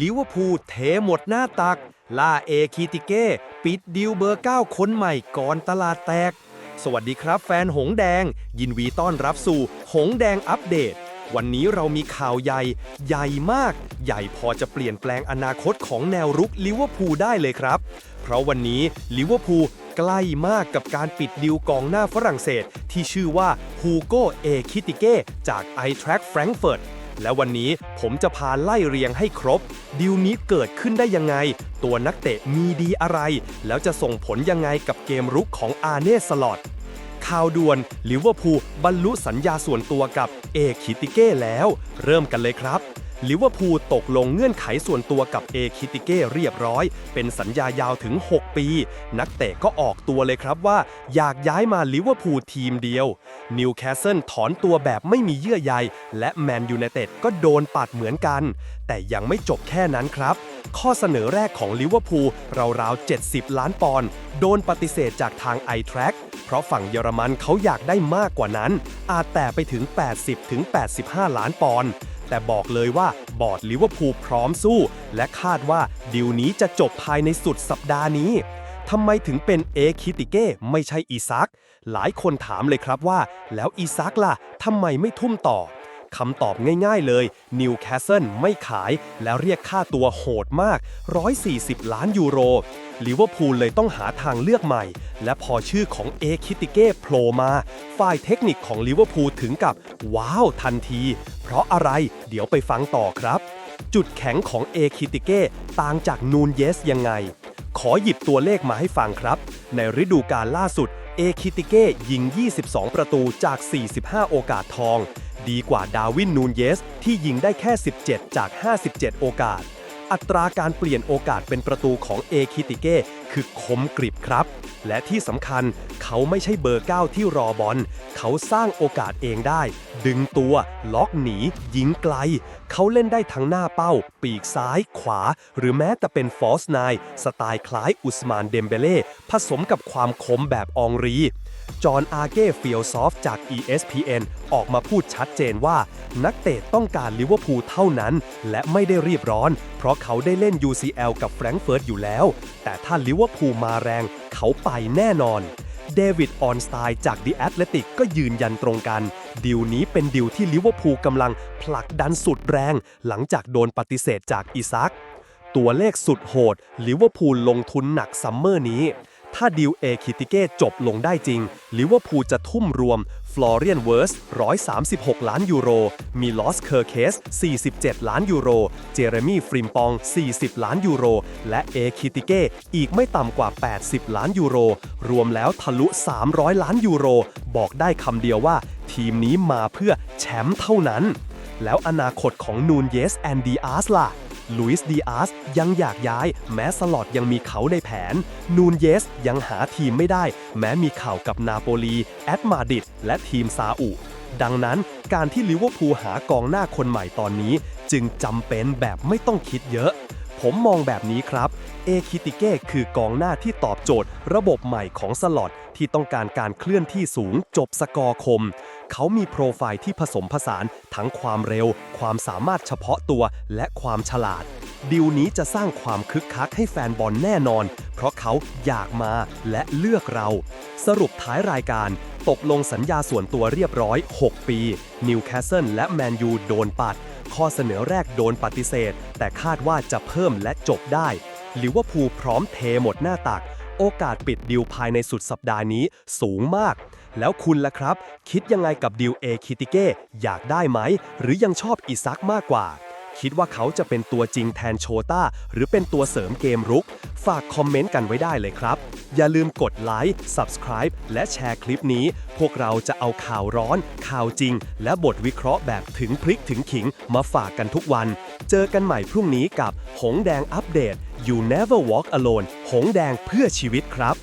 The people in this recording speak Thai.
ลิเวอร์พูลเทหมดหน้าตัก ล่าเอคิติเก้ ปิดดิวเบอร์ 9 คนใหม่ก่อนตลาดแตก สวัสดีครับแฟนหงแดง ยินวีต้อนรับสู่ หงแดงอัปเดต วันนี้เรามีข่าวใหญ่ ใหญ่มาก ใหญ่พอจะเปลี่ยนแปลงอนาคตของแนวรุกลิเวอร์พูลได้เลยครับ เพราะวันนี้ลิเวอร์พูลใกล้มากกับการปิดดิวกองหน้าฝรั่งเศส ที่ชื่อว่าฮูโกเอคิติเก้จาก i t r a c k Frankfurt และวันนี้ผมจะพาไล่เรียงให้ครบ ดิวนี้เกิดขึ้นได้ยังไง ตัวนักเตะมีดีอะไร แล้วจะส่งผลยังไงกับเกมรุกของอาเน่สลอตข่าวด่วนลิเวอร์พูลบรรลุสัญญาส่วนตัวกับเอคิติเก้แล้ว เริ่มกันเลยครับ ลิเวอร์พูลตกลงเงื่อนไขส่วนตัวกับเอคิติเก้เรียบร้อย เป็นสัญญายาวถึง 6 ปี นักเตะก็ออกตัวเลยครับว่า อยากย้ายมาลิเวอร์พูลทีมเดียวนิวคาสเซิลถอนตัวแบบไม่มีเยื่อใย และแมนยูไนเต็ดก็โดนปัดเหมือนกัน แต่ยังไม่จบแค่นั้นครับ ข้อเสนอแรกของลิเวอร์พูลราวๆ 70 ล้านปอนด์โดนปฏิเสธจากทาง i t r a c k เพราะฝั่งเยอรมันเขาอยากได้มากกว่านั้น อาจแต่ไปถึง 80-85 ล้านปอนด์ แต่บอกเลยว่าบอร์ดลิเวอร์พูลพร้อมสู้ และคาดว่าดิวนี้จะจบภายในสุดสัปดาห์นี้ทำไมถึงเป็นเอคิติเก้ไม่ใช่อีซัก หลายคนถามเลยครับว่า แล้วอีซักล่ะทำไมไม่ทุ่มต่อคำตอบง่ายๆเลยนิวคาสเซิลไม่ขายแล้วเรียกค่าตัวโหดมาก 140 ล้านยูโรลิเวอร์พูลเลยต้องหาทางเลือกใหม่ และพอชื่อของเอคิติเก้โผล่มา ฝ่ายเทคนิคของลิเวอร์พูลถึงกับ ว้าวทันที เพราะอะไรเดี๋ยวไปฟังต่อครับ จุดแข็งของเอคิติเก้ต่างจากนูนเยสยังไง ขอหยิบตัวเลขมาให้ฟังครับ ในฤดูกาลล่าสุดเอคิติเก้ยิง 22 ประตูจาก 45 โอกาสทอง ดีกว่าดาวินนูนเยสที่ยิงได้แค่ 17 จาก 57 โอกาส อัตราการเปลี่ยนโอกาสเป็นประตูของเอคิติเก้คือคมกริบครับ และที่สำคัญเขาไม่ใช่เบอร์ 9 ที่รอบอล เขาสร้างโอกาสเองได้ ดึงตัว ล็อกหนี ยิงไกล เขาเล่นได้ทั้งหน้าเป้า ปีกซ้าย ขวา หรือแม้แต่เป็นฟอสไนสไตล์คล้ายอุสมานเดมเบเล่ผสมกับความคมแบบอองรีจอห์นอาเก้ฟิลซอฟจาก ESPN ออกมาพูดชัดเจนว่า นักเตะต้องการลิเวอร์พูลเท่านั้น และไม่ได้รีบร้อน เพราะเขาได้เล่น UCL กับแฟรงก์เฟิร์ตอยู่แล้ว แต่ถ้าลิเวอร์พูลมาแรง เขาไปแน่นอน เดวิด ออนสไตน์จาก The Athletic ก็ยืนยันตรงกัน ดิวนี้เป็นดิวที่ลิเวอร์พูลกำลังผลักดันสุดแรง หลังจากโดนปฏิเสธจากอิซัก ตัวเลขสุดโหด ลิเวอร์พูลลงทุนหนักซัมเมอร์นี้ ถ้าดิวเอคิติเก้จบลงได้จริงลิเวอร์พูลจะทุ่มรวมฟลอเรียนเวิร์ส 136 ล้านยูโร มีลอสเคอร์เคส 47 ล้านยูโร เจเรมี่ฟริมปอง 40 ล้านยูโร และเอคิติเก้อีกไม่ต่ำกว่า 80 ล้านยูโร รวมแล้วทะลุ 300 ล้านยูโร บอกได้คำเดียวว่า ทีมนี้มาเพื่อแชมป์เท่านั้น แล้วอนาคตของนูนเยสแอนดีอาร์สล่ะ ลุยส์ดีอาร์สยังอยากย้าย แม้สลอตยังมีเขาในแผน นูนเยสยังหาทีมไม่ได้ แม้มีข่าวกับนาโปลี แอตมาดิดและทีมซาอุดังนั้นการที่ลิเวอร์พูลหากองหน้าคนใหม่ตอนนี้ จึงจำเป็นแบบไม่ต้องคิดเยอะ ผมมองแบบนี้ครับ เอคิติเก้คือกองหน้าที่ตอบโจทย์ ระบบใหม่ของสลอตที่ต้องการการเคลื่อนที่สูงจบสกอร์คม เขามีโปรไฟล์ที่ผสมผสานทั้งความเร็ว ความสามารถเฉพาะตัว และความฉลาด ดิวนี้จะสร้างความคึกคักให้แฟนบอลแน่นอน เพราะเขาอยากมาและเลือกเรา สรุปท้ายรายการ ตกลงสัญญาส่วนตัวเรียบร้อย 6 ปีนิวคาสเซิลและแมนยูโดนปัด ข้อเสนอแรกโดนปฏิเสธ แต่คาดว่าจะเพิ่มและจบได้ลิเวอร์พูลพร้อมเทหมดหน้าตัก โอกาสปิดดิวภายในสุดสัปดาห์นี้สูงมาก แล้วคุณล่ะครับ คิดยังไงกับดิวเอคิติเก้อยากได้ไหม หรือยังชอบอิซักมากกว่า คิดว่าเขาจะเป็นตัวจริงแทนโชต้า หรือเป็นตัวเสริมเกมรุก ฝากคอมเมนต์กันไว้ได้เลยครับ อย่าลืมกดไลค์ Subscribe และแชร์คลิปนี้ พวกเราจะเอาข่าวร้อน ข่าวจริง และบทวิเคราะห์แบบถึงพริกถึงขิงมาฝากกันทุกวัน เจอกันใหม่พรุ่งนี้กับหงแดงอัปเดต You Never Walk Alone หงแดงเพื่อชีวิตครับ